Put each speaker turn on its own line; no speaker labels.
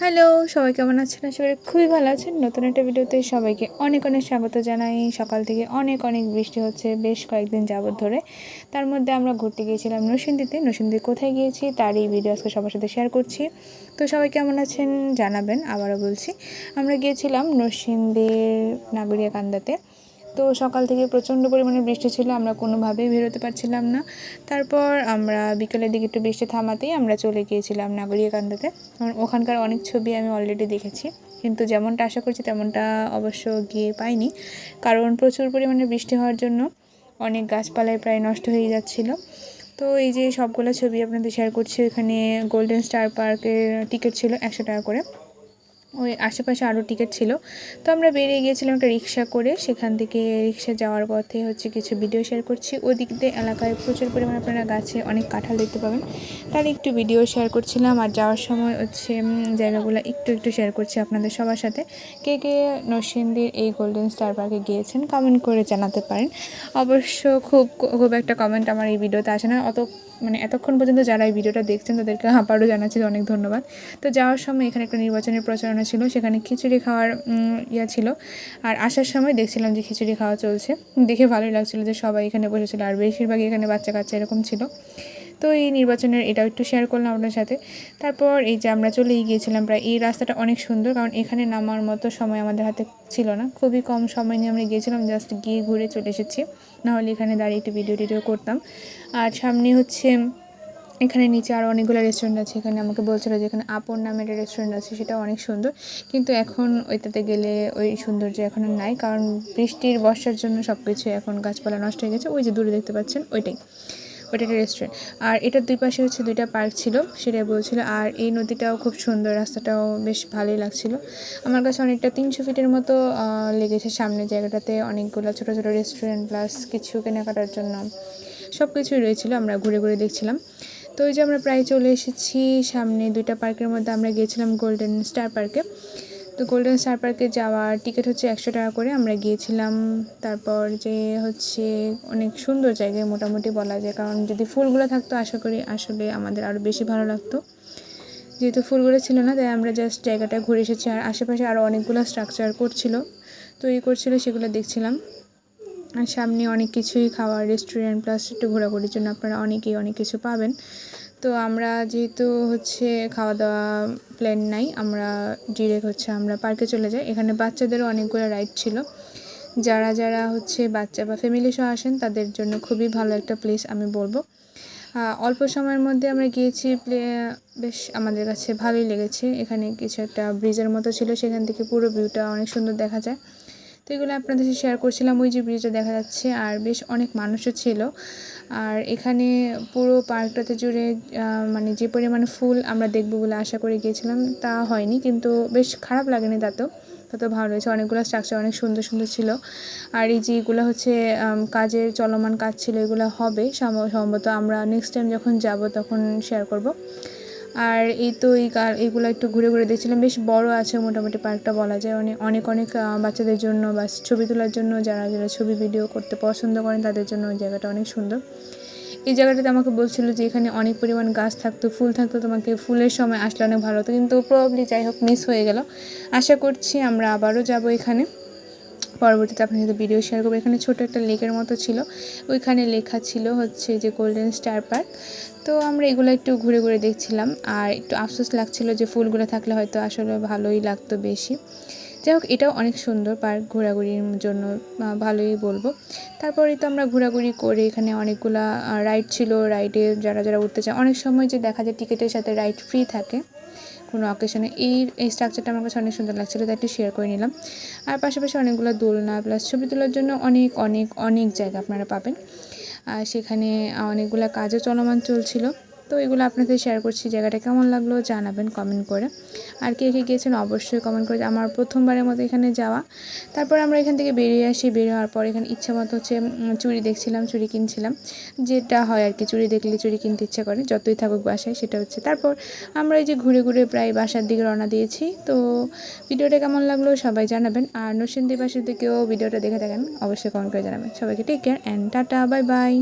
Hello, সবাই কেমন আছেন? আশা করি খুবই ভালো আছেন। নতুন একটা ভিডিওতে সবাইকে অনেক অনেক স্বাগত জানাই। সকাল থেকে অনেক অনেক বৃষ্টি হচ্ছে, বেশ কয়েকদিন যাবত ধরে। তার মধ্যে আমরা ঘুরতে গিয়েছিলাম নরসিংদীতে। নরসিংদী কোথায় গিয়েছি তারই ভিডিও আজকে সবার সাথে শেয়ার করছি। তো সবাই কেমন আছেন জানাবেন, আবারও বলছি। আমরা গিয়েছিলাম নরসিংদীর নাগরিয়া কান্দাতে তো সকাল থেকে প্রচণ্ড পরিমাণে বৃষ্টি ছিল, আমরা কোনোভাবেই বেরোতে পারছিলাম না। তারপর আমরা বিকেলের দিকে একটু বৃষ্টি থামাতেই আমরা চলে গিয়েছিলাম নাগরিয়াকান্দাতে ওখানকার অনেক ছবি আমি অলরেডি দেখেছি, কিন্তু যেমনটা আশা করছি তেমনটা অবশ্য গিয়ে পাইনি, কারণ প্রচুর পরিমাণে বৃষ্টি হওয়ার জন্য অনেক গাছপালায় প্রায় নষ্ট হয়ে যাচ্ছিল। তো এই যে সবগুলো ছবি আপনাদের শেয়ার করছি এখানে গোল্ডেন স্টার পার্কের টিকিট ছিল একশো টাকা করে। ওই আশেপাশে আরও টিকিট ছিল। তো আমরা বেরিয়ে গিয়েছিলাম একটা রিক্সা করে। সেখান থেকে রিক্সা যাওয়ার পথে হচ্ছে কিছু ভিডিও শেয়ার করছি। ওদিক দিয়ে এলাকায় প্রচুর পরিমাণে আপনারা গাছে অনেক কাঁঠাল দেখতে পাবেন। তার একটু ভিডিও শেয়ার করছিলাম। আর যাওয়ার সময় হচ্ছে জায়গাগুলো একটু একটু শেয়ার করছি আপনাদের সবার সাথে। কে কে নরসিংদীর এই গোল্ডেন স্টার পার্কে গিয়েছেন কমেন্ট করে জানাতে পারেন। অবশ্য খুব খুব একটা কমেন্ট আমার এই ভিডিওতে আসে না। অত মানে এতক্ষণ পর্যন্ত যারা এই ভিডিওটা দেখছেন তাদেরকে আবারও জানাচ্ছি অনেক ধন্যবাদ। তো যাওয়ার সময় এখানে একটা নির্বাচনের প্রচারণা ছিল, সেখানে খিচুড়ি খাওয়ার ইয়া ছিল। আর আসার সময় দেখছিলাম যে খিচুড়ি খাওয়া চলছে। দেখে ভালোই লাগছিল যে সবাই এখানে বসেছিল, আর বেশিরভাগই এখানে বাচ্চা কাচ্চা এরকম ছিল। তো এই নির্বাচনের এটাও একটু শেয়ার করলাম আপনার সাথে। তারপর এই যে আমরা চলেই গিয়েছিলাম প্রায়, এই রাস্তাটা অনেক সুন্দর কারণ এখানে নামার মতো সময় আমাদের হাতে ছিল না। খুবই কম সময় নিয়ে আমরা গিয়েছিলাম জাস্ট গিয়ে ঘুরে চলে এসেছি। নাহলে এখানে দাঁড়িয়ে একটু ভিডিও টিডিও করতাম। আর সামনে হচ্ছে এখানে নিচে আরও অনেকগুলো রেস্টুরেন্ট আছে। এখানে আমাকে বলছিল যে এখানে আপন নামের একটা রেস্টুরেন্ট আছে সেটা অনেক সুন্দর। কিন্তু এখন ওইটাতে গেলে ওই সৌন্দর্য এখন আর নাই। কারণ বৃষ্টির, বর্ষার জন্য সব কিছু এখন গাছপালা নষ্ট হয়ে গেছে। ওই যে দূরে দেখতে পাচ্ছেন, ওইটাই। ওইটা একটা রেস্টুরেন্ট আর এটার দুই পাশে হচ্ছে দুইটা পার্ক ছিল, সেটাই বলছিল। আর এই নদীটাও খুব সুন্দর, রাস্তাটাও বেশ ভালোই লাগছিল। আমার কাছে অনেকটা তিনশো ফিটের মতো লেগেছে সামনের জায়গাটাতে। অনেকগুলো ছোটো ছোটো রেস্টুরেন্ট প্লাস কিছু কেনাকাটার জন্য সব কিছুই রয়েছিল, আমরা ঘুরে ঘুরে দেখছিলাম। তো ওই যে আমরা প্রায় চলে এসেছি, সামনে দুইটা পার্কের মধ্যে আমরা গিয়েছিলাম গোল্ডেন স্টার পার্কে তো গোল্ডেন স্টার পার্কে যাওয়ার টিকিট হচ্ছে একশো টাকা করে। আমরা গিয়েছিলাম, তারপর যে হচ্ছে অনেক সুন্দর জায়গায় মোটামুটি বলা যায়। কারণ যদি ফুলগুলো থাকতো, আশা করি আসলে আমাদের আরও বেশি ভালো লাগতো। যেহেতু ফুলগুলো ছিল না, তাই আমরা জাস্ট জায়গাটা ঘুরে এসেছি। আর আশেপাশে আরও অনেকগুলো স্ট্রাকচার করছিল, তৈরি করছিল, সেগুলো দেখছিলাম। আর সামনে অনেক কিছুই, খাওয়ার রেস্টুরেন্ট প্লাস একটু ঘোরাঘুরির জন্য আপনারা অনেকেই অনেক কিছু পাবেন। তো আমরা যেহেতু হচ্ছে খাওয়া দাওয়া প্ল্যান নাই, আমরা ডিরেক্ট হচ্ছে আমরা পার্কে চলে যাই। এখানে বাচ্চাদেরও অনেকগুলো রাইড ছিল। যারা যারা হচ্ছে বাচ্চা বা ফ্যামিলি সহ আসেন, তাদের জন্য খুবই ভালো একটা প্লেস আমি বলব। অল্প সময়ের মধ্যে আমরা গিয়েছি, প্লে, বেশ আমাদের কাছে ভালোই লেগেছে। এখানে কিছু একটা ব্রিজের মতো ছিল, সেখান থেকে পুরো ভিউটা অনেক সুন্দর দেখা যায়। তো এগুলো আপনাদের সাথে শেয়ার করছিলাম। ওই যে ব্রিজটা দেখা যাচ্ছে, আর বেশ অনেক মানুষও ছিল। আর এখানে পুরো পার্কটাতে জুড়ে মানে যে পরিমাণ ফুল আমরা দেখব বলে আশা করে গিয়েছিলাম, তা হয়নি। কিন্তু বেশ খারাপ লাগেনি তাতেও তত ভালো হয়েছে। অনেকগুলো স্ট্রাকচার অনেক সুন্দর সুন্দর ছিল। আর এই যেগুলো হচ্ছে কাজের চলমান কাজ ছিল, এগুলো হবে। সম্ভবত আমরা নেক্সট টাইম যখন যাব, তখন শেয়ার করব। আর এই তো এই এইগুলো একটু ঘুরে ঘুরে দেখছিলাম। বেশ বড় আছে মোটামুটি পার্কটা বলা যায়। অনেক অনেক অনেক বাচ্চাদের জন্য বা ছবি তোলার জন্য যারা যারা ছবি ভিডিও করতে পছন্দ করেন তাদের জন্য ওই জায়গাটা অনেক সুন্দর। এই জায়গাটাতে আমাকে বলছিল যে এখানে অনেক পরিমাণ গাছ থাকতো, ফুল থাকতো, তোমাকে ফুলের সময় আসলে অনেক ভালো হতো। কিন্তু প্রবলি যাই হোক মিস হয়ে গেল। আশা করছি আমরা আবারও যাব এখানে। পরবর্তীতে আপনার সাথে ভিডিও শেয়ার করব। এখানে ছোটো একটা লেকের মতো ছিল। ওইখানে লেখা ছিল হচ্ছে যে গোল্ডেন স্টার পার্ক তো আমরা এগুলো একটু ঘুরে ঘুরে দেখছিলাম। আর একটু আফসোস লাগছিল যে ফুলগুলো থাকলে হয়তো আসলে ভালোই লাগতো বেশি। যাই হোক, এটাও অনেক সুন্দর পার্ক ঘোরাঘুরির জন্য ভালোই বলব। তারপরে তো আমরা ঘোরাঘুরি করে এখানে অনেকগুলা রাইড ছিল। রাইডে যারা যারা উঠতে চায়, অনেক সময় যে দেখা যায় টিকিটের সাথে রাইড ফ্রি থাকে। কোনো অকেশনে এই এই স্ট্রাকচারটা আমার কাছে অনেক সুন্দর লাগছিল, তাই একটু শেয়ার করে নিলাম। আর পাশাপাশি অনেকগুলো দোলনা প্লাস ছবি তোলার জন্য অনেক অনেক অনেক জায়গা আপনারা পাবেন। আর সেখানে অনেকগুলো কাজও চলমান চলছিল। তো এগুলো আপনাদের শেয়ার করছি, জায়গাটা কেমন লাগল জানাবেন কমেন্ট করে। আর কে কে গিয়েছেন অবশ্যই কমেন্ট করে, আমার প্রথমবারের মতো এখানে যাওয়া। তারপর আমরা এখান থেকে বেরিয়ে আসি বেরিয়ে হওয়ার পর এখানে ইচ্ছা মতো হচ্ছে চুড়ি দেখছিলাম, চুড়ি কিনছিলাম। যেটা হয় আর কি, চুড়ি দেখলে চুড়ি কিনতে ইচ্ছা করে, যতই থাকুক বাসায়, সেটা হচ্ছে। তারপর আমরা এই যে ঘুরে ঘুরে প্রায় বাসার দিকে রওনা দিয়েছি। তো ভিডিওটা কেমন লাগল সবাই জানাবেন। আর দিকেও ভিডিওটা দেখে থাকেন, অবশ্যই কমেন্ট করে জানাবেন। সবাইকে take care and tata bye bye